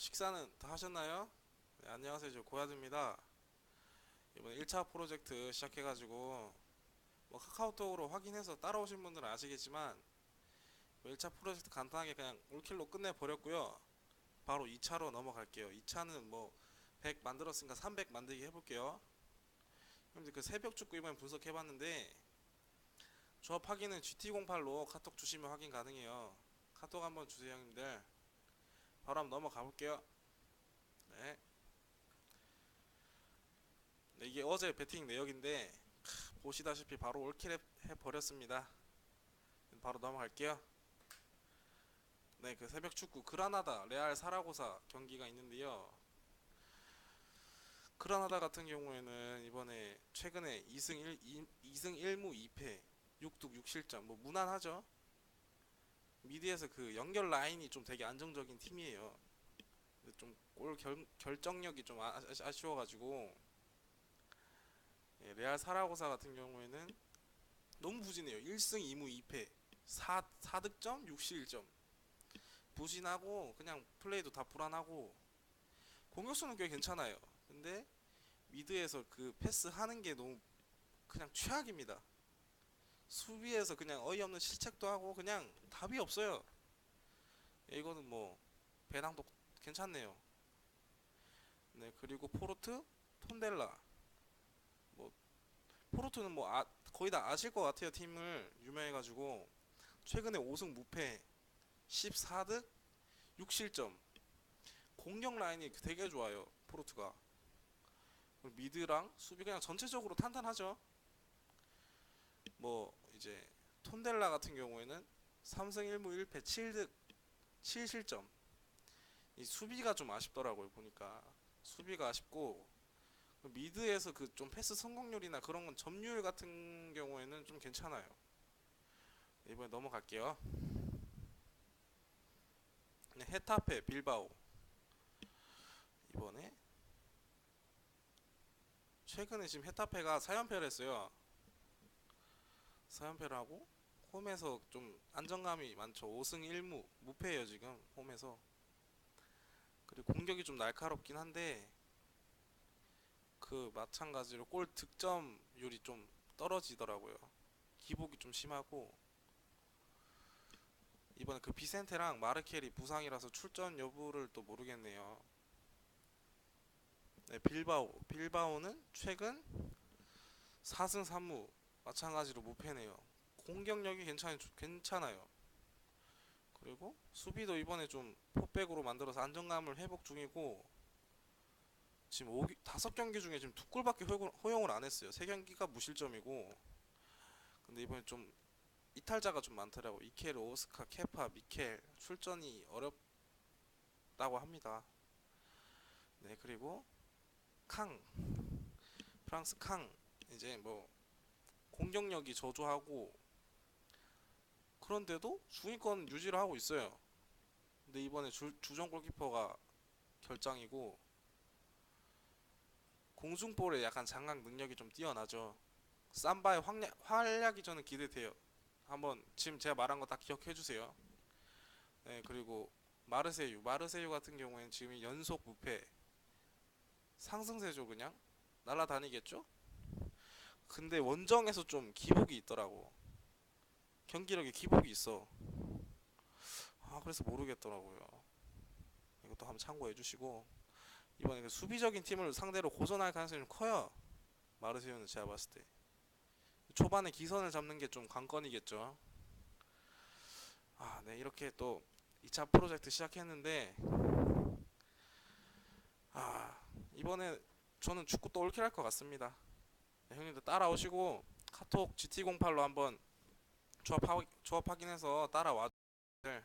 식사는 다 하셨나요? 네, 안녕하세요. 저 고야드입니다. 이번에 1차 프로젝트 시작해가지고 뭐 카카오톡으로 확인해서 따라오신 분들은 아시겠지만 1차 프로젝트 간단하게 그냥 올킬로 끝내버렸고요. 바로 2차로 넘어갈게요. 2차는 뭐 100 만들었으니까 300 만들기 해볼게요. 이제 그 새벽 축구 이번에 분석해봤는데 조합 확인은 GT08로 카톡 주시면 확인 가능해요. 카톡 한번 주세요 형님들. 바로 한번 넘어가 볼게요. 네. 네, 이게 어제 배팅 내역인데 크, 보시다시피 바로 올킬 해, 해 버렸습니다. 바로 넘어갈게요. 네, 그 새벽 축구 그라나다 레알 사라고사 경기가 있는데요. 그라나다 같은 경우에는 이번에 최근에 2승 1 2, 승 1무 2패 6득 6실점 뭐 무난하죠. 미드에서 그 연결 라인이 좀 되게 안정적인 팀이에요. 근데 좀골 결정력이 좀 아, 아, 쉬워가지고 예, 레알 사라고사 같은 경우에는 너무 부진해요. 1승 2무 2패 4 4득점 6실점 부진하고 그냥 플레이도 다 불안하고 공격수는 꽤 괜찮아요. 근데 미드에서 그 패스 하는 게 너무 그냥 최악입니다. 수비에서 그냥 어이없는 실책도 하고 그냥 답이 없어요. 예, 이거는 뭐 배낭도 괜찮네요. 네 그리고 포르트, 톤델라. 뭐 포르트는 뭐 아, 거의 다 아실 것 같아요 팀을 유명해가지고 최근에 5승 무패, 14득, 6실점. 공격 라인이 되게 좋아요. 그리고 미드랑 수비 그냥 전체적으로 탄탄하죠. 뭐 이제 톤델라 같은 경우에는 3승 1무 1패 7득 7실점. 이 수비가 좀 아쉽더라고요 보니까. 수비가 아쉽고 그 미드에서 그 좀 패스 성공률이나 그런 건 점유율 같은 경우에는 좀 괜찮아요. 이번에 넘어갈게요. 네, 헤타페 빌바오. 이번에 최근에 지금 헤타페가 4연패를 했어요 4연패를 하고 홈에서 좀 안정감이 많죠. 5승 1무 무패예요 지금 홈에서. 그리고 공격이 좀 날카롭긴 한데 그 마찬가지로 골 득점률이 좀 떨어지더라고요. 기복이 좀 심하고 이번에 그 비센테랑 마르켈이 부상이라서 출전 여부를 또 모르겠네요. 네, 빌바오. 빌바오는 최근 4승 3무 마찬가지로 무패네요. 공격력이 괜찮 괜찮아요. 그리고 수비도 이번에 좀 포백으로 만들어서 안정감을 회복 중이고 지금 5, 다섯 경기 중에 지금 두 골밖에 허용을, 허용을 안 했어요. 세 경기가 무실점이고 근데 이번에 좀 이탈자가 좀 많더라고. 이케르, 오스카, 케파, 미켈 출전이 어렵다고 합니다. 네 그리고 캉 프랑스 캉 이제 뭐 공격력이 저조하고 그런데도 중위권 유지를 하고 있어요. 근데 이번에 주, 주전 골키퍼가 결장이고 공중볼에 약간 장악 능력이 좀 뛰어나죠. 삼바의 활약, 활약이 저는 기대돼요. 한번 지금 제가 말한 거 다 기억해 주세요. 네 그리고 마르세유 마르세유 같은 경우에는 지금 연속 무패 상승세죠 그냥 날아다니겠죠? 근데 원정에서 좀 기복이 있더라고. 경기력에 기복이 있어. 아 그래서 모르겠더라고요. 이것도 한번 참고해 주시고 이번에 그 수비적인 팀을 상대로 고전할 가능성이 좀 커요. 마르세유는 제가 봤을 때 초반에 기선을 잡는 게 좀 관건이겠죠. 아, 네 이렇게 또 2차 프로젝트 시작했는데 아 이번에 저는 축구 또 올킬할 것 같습니다. 네, 형님들 따라오시고 카톡 GT08로 한번 조합, 하, 조합 확인해서 따라와. 네.